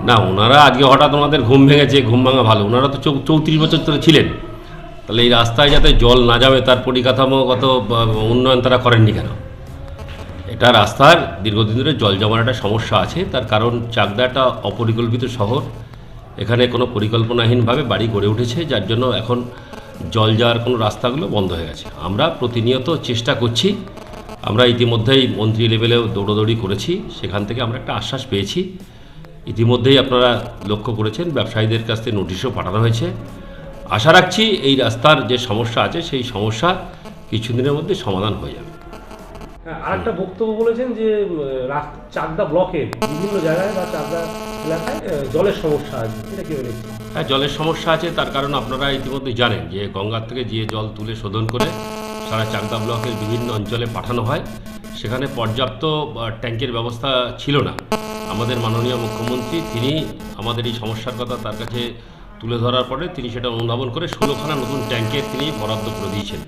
না, ওনারা আজকে হঠাৎ ওনাদের ঘুম ভেঙেছে, ঘুম ভাঙা ভালো। ওনারা তো চৌত্রিশ বছর ধরে ছিলেন। তাহলে এই রাস্তায় যাতে জল না যাবে, তার পরিকাঠামোগত উন্নয়ন তারা করেননি কেন? এটা রাস্তার দীর্ঘদিন ধরে জল জমার একটা সমস্যা আছে। তার কারণ চাকদা একটা অপরিকল্পিত শহর। এখানে কোনো পরিকল্পনাহীনভাবে বাড়ি গড়ে উঠেছে, যার জন্য এখন জল যাওয়ার কোনো রাস্তাগুলো বন্ধ হয়ে গেছে। আমরা প্রতিনিয়ত চেষ্টা করছি। আমরা ইতিমধ্যেই মন্ত্রী লেভেলেও দৌড়োদৌড়ি করেছি। সেখান থেকে আমরা একটা আশ্বাস পেয়েছি। ইতিমধ্যেই আপনারা লক্ষ্য করেছেন, ব্যবসায়ীদের কাছ থেকে নোটিশও পাঠানো হয়েছে। আশা রাখছি এই রাস্তার যে সমস্যা আছে, সেই সমস্যা কিছুদিনের মধ্যে সমাধান হয়ে যাবে। আরেকটা বক্তব্য বলেছেন যে চাকদা ব্লকের বিভিন্ন জায়গায় বা চাকদা এলাকায় জলের সমস্যা আছে। এটা কি বলেছে হ্যাঁ জলের সমস্যা আছে, তার কারণ আপনারা ইতিমধ্যে জানেন যে গঙ্গার থেকে যে জল তুলে শোধন করে সারা চাকদা ব্লকের বিভিন্ন অঞ্চলে পাঠানো হয়, সেখানে পর্যাপ্ত ট্যাঙ্কের ব্যবস্থা ছিল না। আমাদের মাননীয় মুখ্যমন্ত্রী, তিনি আমাদের এই সমস্যার কথা তার কাছে তুলে ধরার পরে তিনি সেটা অনুধাবন করে ষোলোখানা নতুন ট্যাঙ্কের তিনি বরাদ্দ করে দিয়েছেন।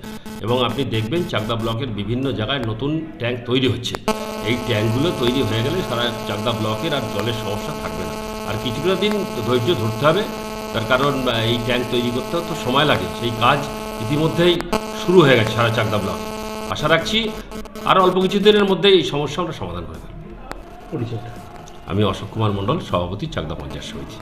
এবং আপনি দেখবেন চাকদা ব্লকের বিভিন্ন জায়গায় নতুন ট্যাঙ্ক তৈরি হচ্ছে। এই ট্যাঙ্কগুলো তৈরি হয়ে গেলে সারা চাকদা ব্লকের আর জলের সমস্যা থাকবে না। আর কিছুটা দিন ধৈর্য ধরতে হবে। তার কারণ এই ট্যাঙ্ক তৈরি করতে তো সময় লাগে। সেই কাজ ইতিমধ্যেই শুরু হয়ে গেছে সারা চাকদা ব্লকে। আশা রাখছি আর অল্প কিছু দিনের মধ্যেই এই সমস্যা আমরা সমাধান করে দেব আমি অশোক কুমার মণ্ডল সভাপতি চাকদা পঞ্চায়েত সমিতি।